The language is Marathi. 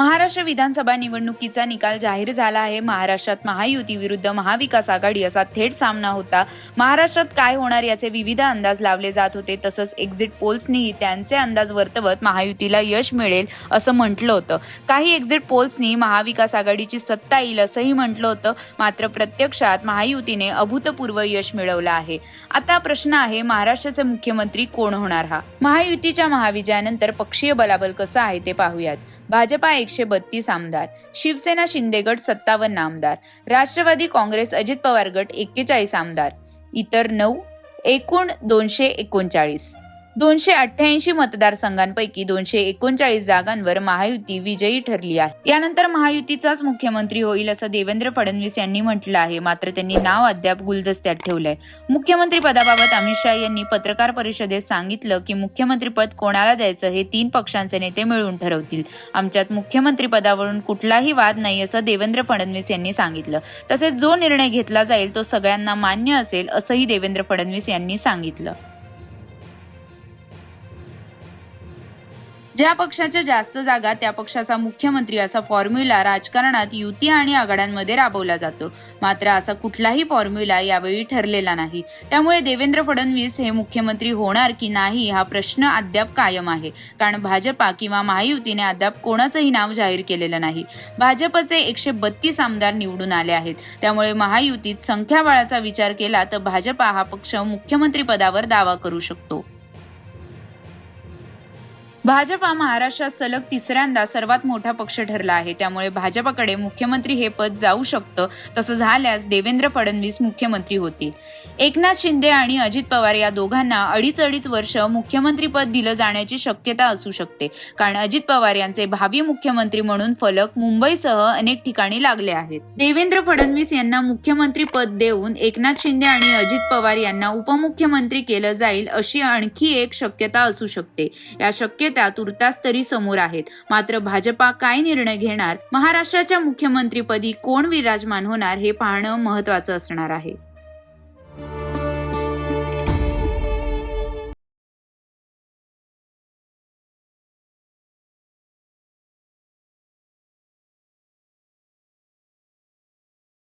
महाराष्ट्र विधानसभा निवडणुकीचा निकाल जाहीर झाला आहे. महाराष्ट्रात महायुती विरुद्ध महाविकास आघाडी असा थेट सामना होता. महाराष्ट्रात काय होणार याचे विविध अंदाज लावले जात होते. तसंच एक्झिट पोल्सनीही त्यांचे अंदाज वर्तवत महायुतीला यश मिळेल असं म्हटलं होतं. काही एक्झिट पोल्सनी महाविकास आघाडीची सत्ता येईल असंही म्हटलं होतं. मात्र प्रत्यक्षात महायुतीने अभूतपूर्व यश मिळवलं आहे. आता प्रश्न आहे महाराष्ट्राचे मुख्यमंत्री कोण होणार हा? महायुतीच्या महाविजयानंतर पक्षीय बलाबल कसं आहे ते पाहूयात. भाजपा एकशे बत्तीस आमदार शिवसेना शिंदे गट सत्तावन्न आमदार राष्ट्रवादी काँग्रेस अजित पवार गट एक्केचाळीस आमदार इतर नऊ एकूण दोनशे एकोणचाळीस. दोनशे अठ्ठ्याऐंशी मतदारसंघांपैकी दोनशे एकोणचाळीस जागांवर महायुती विजयी ठरली आहे. यानंतर महायुतीचाच मुख्यमंत्री होईल असं देवेंद्र फडणवीस यांनी म्हटलं आहे. मात्र त्यांनी नाव अद्याप गुलदस्त्यात ठेवलंय. मुख्यमंत्री पदाबाबत अमित शाह यांनी पत्रकार परिषदेत सांगितलं की मुख्यमंत्रीपद कोणाला द्यायचं हे तीन पक्षांचे नेते मिळून ठरवतील. आमच्यात मुख्यमंत्री पदावरून कुठलाही वाद नाही असं देवेंद्र फडणवीस यांनी सांगितलं. तसेच जो निर्णय घेतला जाईल तो सगळ्यांना मान्य असेल असंही देवेंद्र फडणवीस यांनी सांगितलं. ज्या पक्षाच्या जास्त जागा त्या पक्षाचा मुख्यमंत्री असा फॉर्म्युला राजकारणात युती आणि आघाड्यांमध्ये राबवला जातो. मात्र असा कुठलाही फॉर्म्युला यावेळी ठरलेला नाही. त्यामुळे देवेंद्र फडणवीस हे मुख्यमंत्री होणार की नाही हा प्रश्न अद्याप कायम आहे. कारण भाजपा किंवा महायुतीने अद्याप कोणाचंही नाव जाहीर केलेलं नाही. भाजपचे एकशे बत्तीस आमदार निवडून आले आहेत. त्यामुळे महायुतीत संख्याबळाचा विचार केला तर भाजपा हा पक्ष मुख्यमंत्री पदावर दावा करू शकतो. भाजपा महाराष्ट्रात सलग तिसऱ्यांदा सर्वात मोठा पक्ष ठरला आहे. त्यामुळे भाजपाकडे मुख्यमंत्री हे पद जाऊ शकतं तसं झाल्यास देवेंद्र फडणवीस मुख्यमंत्री होतील. एकनाथ शिंदे आणि अजित पवार या दोघांना अडीच अडीच वर्ष मुख्यमंत्रीपद दिलं जाण्याची शक्यता असू शकते. कारण अजित पवार यांचे भावी मुख्यमंत्री म्हणून फलक मुंबईसह अनेक ठिकाणी लागले आहेत. देवेंद्र फडणवीस यांना मुख्यमंत्री पद देऊन एकनाथ शिंदे आणि अजित पवार यांना उपमुख्यमंत्री केलं जाईल अशी आणखी एक शक्यता असू शकते. या शक्य शक्यता तुर्तास तरी समोर आहेत. मात्र भाजपा काय निर्णय घेणार? महाराष्ट्राच्या मुख्यमंत्रीपदी कोण विराजमान होणार हे पाहणं महत्वाचं असणार आहे.